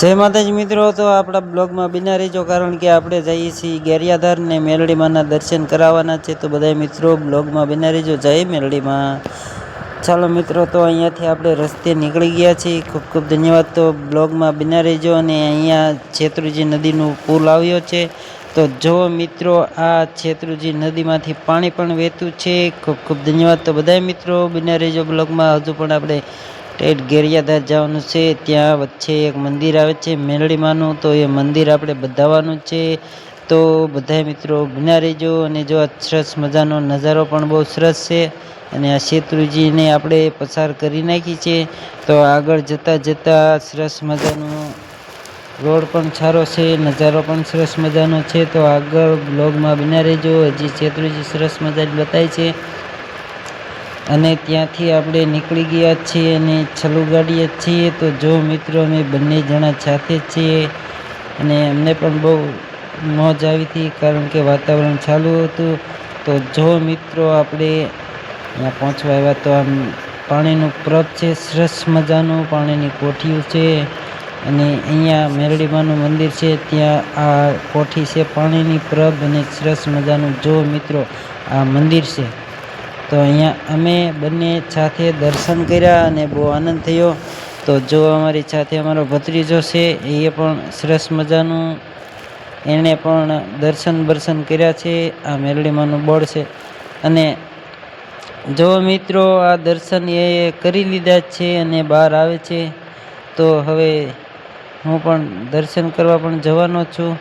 જય માતાજી મિત્રો, તો આપણા બ્લોગમાં બિના રહેજો, કારણ કે આપણે જઈએ છીએ ગેરિયાધાર ને મેલડીમાંના દર્શન કરાવવાના છે. તો બધા મિત્રો, બ્લોગમાં બિના રહેજો, જય મેલડીમાં. ચાલો મિત્રો, તો અહીંયાથી આપણે રસ્તે નીકળી ગયા છીએ. ખૂબ ખૂબ ધન્યવાદ. તો બ્લોગમાં બિના રહેજો, અને અહીંયા છેત્રુજી નદીનું પુલ આવ્યો છે. તો જો મિત્રો, આ છેત્રુજી નદીમાંથી પાણી પણ વહેતું છે. ખૂબ ખૂબ ધન્યવાદ. તો બધા મિત્રો, બિના રહેજો, બ્લોગમાં. હજુ પણ આપણે ટેટ ગેરિયાધાર જવાનું છે, ત્યાં વચ્ચે એક મંદિર આવે છે, મેલડીમાંનું, તો એ મંદિર આપણે બધાવાનું છે. તો બધા મિત્રો બિના રહેજો અને જો સરસ મજાનો નજારો પણ બહુ સરસ છે અને આ શેત્રુજીને આપણે પસાર કરી નાખી છે, તો આગળ જતાં જતાં સરસ મજાનું રોડ પણ સારો છે, નજારો પણ સરસ મજાનો છે, તો આગળ બ્લોગમાં બિના રહેજો. હજી શેત્રુજી સરસ મજાની બતાય છે. અને ત્યાંથી આપણે નીકળી ગયા છીએ અને છલું ગાડીએ છીએ. તો જો મિત્રો, અમે બંને જણા સાથે છીએ અને અમને પણ બહુ મોજ આવી હતી, કારણ કે વાતાવરણ ચાલુ હતું. તો જો મિત્રો, આપણે અહીંયા પહોંચવા આવ્યા તો આમ પાણીનું પ્રપ છે, સરસ મજાનું પાણીની કોઠીઓ છે અને અહીંયા મેરડીમાનું મંદિર છે, ત્યાં આ કોઠી છે પાણીની પ્રભ અને સરસ મજાનું. જો મિત્રો, આ મંદિર છે તો અહીંયા અમે બંને સાથે દર્શન કર્યા અને બહુ આનંદ થયો. તો જો અમારી સાથે અમારો ભત્રીજો છે, એ પણ સરસ મજાનું એણે પણ દર્શન બર્શન કર્યા છે, આ મેલડીમાંનું બોર્ડ છે. અને જો મિત્રો આ દર્શન એ કરી લીધા છે અને બહાર આવે છે, તો હવે હું પણ દર્શન કરવા પણ જવાનો છું.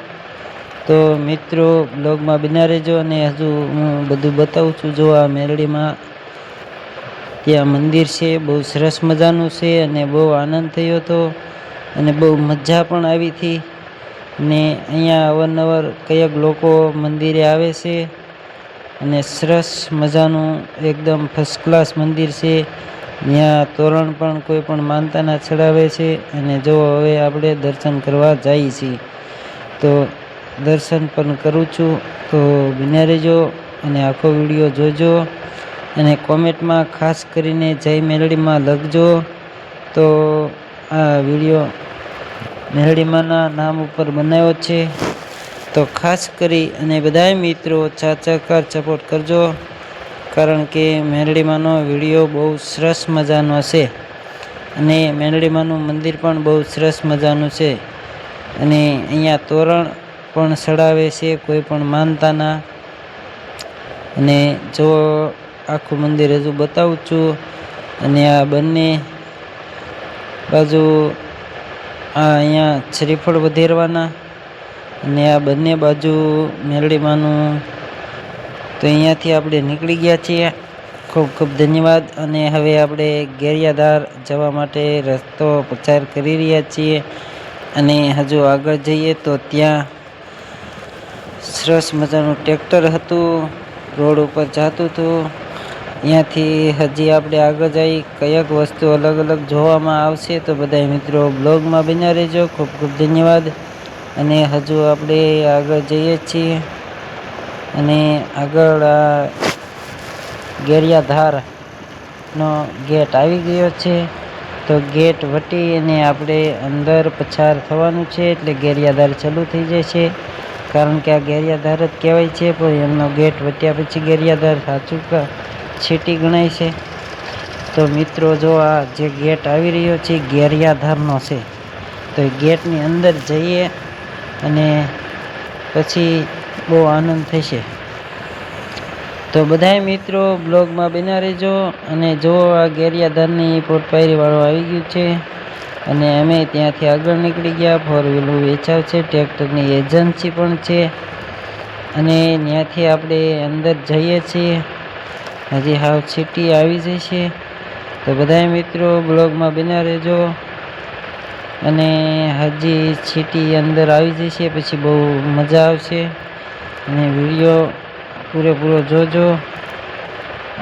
તો મિત્રો, બ્લોગમાં બિના રહેજો અને હજુ હું બધું બતાવું છું. જો આ મેરડીમાં ત્યાં મંદિર છે, બહુ સરસ મજાનું છે અને બહુ આનંદ થયો હતો અને બહુ મજા પણ આવી હતી. ને અહીંયા અવારનવાર કયેક લોકો મંદિરે આવે છે અને સરસ મજાનું એકદમ ફર્સ્ટ ક્લાસ મંદિર છે. ત્યાં તોરણ પણ કોઈ પણ માનતાના ચડાવે છે અને જો હવે આપણે દર્શન કરવા જઈએ છીએ, તો દર્શન પણ કરું છું. તો બિના રહેજો અને આખો વીડિયો જોજો અને કોમેન્ટમાં ખાસ કરીને જય મેલડીમાં લખજો. તો આ વીડિયો મેલડીમાના નામ ઉપર બનાવ્યો છે. તો ખાસ કરી અને બધાય મિત્રો ચાચાકાર સપોર્ટ કરજો. કારણ કે મેલડીમાનો વીડિયો બહુ સરસ મજાનો છે અને મેલડીમાનું મંદિર પણ બહુ સરસ મજાનું છે. અને અહીંયા તોરણ પણ સડાવે છે, કોઈ પણ માનતાના અને જો આખું મંદિર હજુ બતાવું છું, અને આ બંને બાજુ આ અહીંયા શ્રીફળ વધેરવાના, અને આ બંને બાજુ મેલડીમાંનું તો અહીંયાથી આપણે નીકળી ગયા છીએ. ખૂબ ખૂબ ધન્યવાદ, અને હવે આપણે ગેરિયાધાર જવા માટે રસ્તો પસાર કરી રહ્યા છીએ. અને હજુ આગળ જઈએ તો ત્યાં સરસ મજાનું ટ્રેક્ટર હતું, રોડ ઉપર જતું હતું. અહીંયાથી હજી આપણે આગળ જઈ કયાક વસ્તુ અલગ અલગ જોવામાં આવશે તો બધા મિત્રો બ્લોગમાં બન્યા રહેજો. ખૂબ ખૂબ ધન્યવાદ. અને હજુ આપણે આગળ જઈએ છીએ. અને આગળ આ ગેરિયાધારનો ગેટ આવી ગયો છે. તો ગેટ વટી અને આપણે અંદર પછાર થવાનું છે એટલે ગેરિયાધાર ચાલુ થઈ જાય છે કારણ કે આ ગેરિયાધાર જ કહેવાય છે, પણ એમનો ગેટ વટ્યા પછી ગેરિયાધાર સાચું છીટી ગણાય છે. તો મિત્રો, જો આ જે ગેટ આવી રહ્યો છે ગેરિયાધારનો છે. તો એ ગેટની અંદર જઈએ અને પછી બહુ આનંદ થશે. તો બધાય મિત્રો, બ્લોગમાં બના રહેજો અને જો આ ગેરિયાધારની પોટપાયરીવાળો આવી ગયું છે અને અમે ત્યાંથી આગળ નીકળી ગયા. ફોર વ્હીલર વેચાવ છે. ટ્રેક્ટરની એજન્સી પણ છે. અને ત્યાંથી આપણે અંદર જઈએ છીએ. હજી હાવ સિટી આવી જાય છે. તો બધાય મિત્રો બ્લોગમાં બના રહેજો. અને હજી સિટી અંદર આવી જશે પછી બહુ મજા આવશે. અને વીડિયો પૂરેપૂરો જોજો.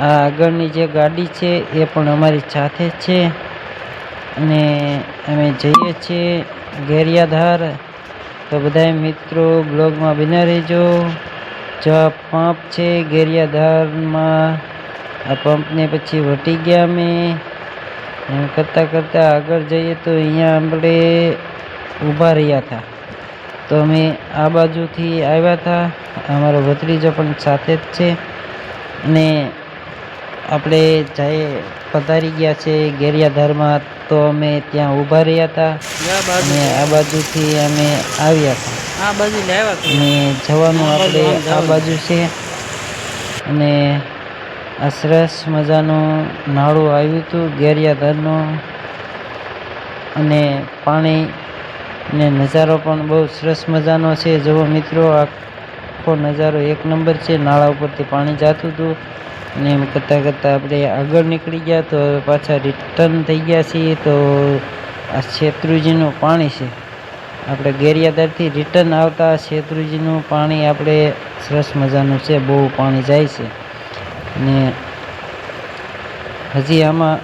આ આગળની જે ગાડી છે, એ પણ અમારી સાથે છે. અને અમે જઈએ છીએ ગેરિયાધાર તો બધાય મિત્રો, બ્લોગમાં બિના રહેજો. જો આ પંપ છે ગેરિયાધારમાં આ પંપને પછી વટી ગયા અમે. એમ કરતાં કરતાં આગળ જઈએ તો અહીંયા આપણે ઊભા રહ્યા હતા. તો અમે આ બાજુથી આવ્યા હતા. અમારો ભત્રીજો પણ સાથે જ છે. અને આપણે જઈએ પધારી ગયા છે ગેરિયાધારમાં તો અમે ત્યાં ઊભા રહ્યા હતા. અને આ બાજુથી અમે આવ્યા હતા. આ બાજુ અને જવાનું આપણે આ બાજુ છે. અને આ સરસ મજાનું નાળું આવ્યું હતું ગેરિયાધરનું. અને પાણી ને નજારો પણ બહુ સરસ મજાનો છે. જુઓ મિત્રો આખો નજારો એક નંબર છે. નાળા ઉપરથી પાણી જતું હતું. અને એમ કરતાં કરતાં આપણે આગળ નીકળી ગયા તો પાછા રિટર્ન થઈ ગયા છીએ તો આ શેત્રુજીનું પાણી છે. આપણે ગેરિયાદરથી રિટર્ન આવતા શેત્રુજીનું પાણી આપણે સરસ મજાનું છે, બહુ પાણી જાય છે. અને હજી આમાં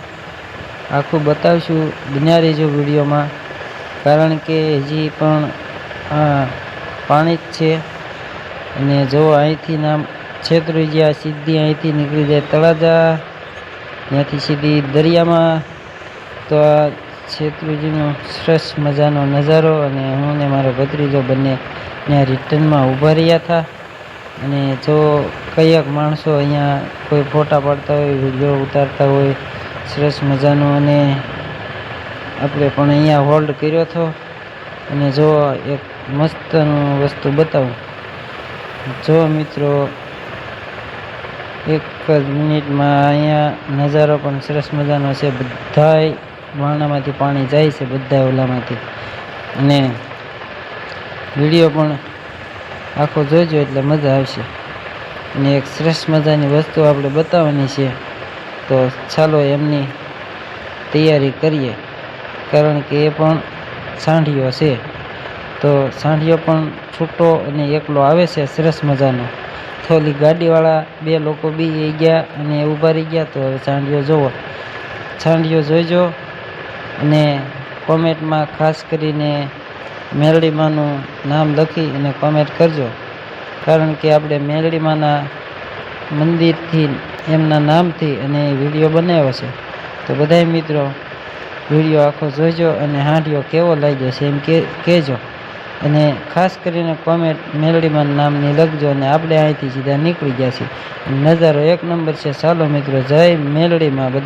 આખું બતાવશું બન્યા રહેજો વિડીયોમાં, કારણ કે હજી પણ આ પાણી જ છે. અને જો અહીંથી નામ છેતરી આ સીધી અહીંથી નીકળી જાય તળાજા, ત્યાંથી સીધી દરિયામાં. તો આ છેતરીજીનો સરસ મજાનો નજારો અને હું ને મારો ભત્રીજો બંને ત્યાં રિટર્નમાં ઊભા રહ્યા હતા અને જો કયાક માણસો અહીંયા કોઈ ફોટા પાડતા હોય, વીડિયો ઉતારતા હોય, સરસ મજાનો અને આપણે પણ અહીંયા હોલ્ડ કર્યો હતો. અને જો એક મસ્તનું વસ્તુ બતાવું. જો મિત્રો એક જ મિનિટમાં અહીંયા નજારો પણ સરસ મજાનો છે. બધાય વાણામાંથી પાણી જાય છે બધા ઓલામાંથી. અને વીડિયો પણ આખો જોજો એટલે મજા આવશે. અને એક સરસ મજાની વસ્તુ આપણે બતાવવાની છે. તો ચાલો એમની તૈયારી કરીએ. કારણ કે એ પણ સાંઢિયો છે. તો સાંઢિયો પણ છૂટો અને એકલો આવે છે, સરસ મજાનો. થોલી ગાડીવાળા બે લોકો બી એ ગયા અને ઊભા રહી ગયા. તો હવે છાંડિયો જોવો. છાંડિયો જોઈજો અને કોમેન્ટમાં ખાસ કરીને મેલડીમાનું નામ લખી અને કોમેન્ટ કરજો. કારણ કે આપણે મેલડીમાના મંદિરથી એમના નામથી અને વીડિયો બનાવ્યો છે. તો બધાય મિત્રો, વીડિયો આખો જોઈજો અને હાંડિયો કેવો લાગ્યો છે એમ કે કહેજો અને ખાસ કરીને કોમેન્ટ મેલડીમાં નામની લખજો અને આપણે અહીંથી સીધા નીકળી ગયા છીએ. નજારો એક નંબર છે. ચાલો મિત્રો, જય મેલડીમાં બધા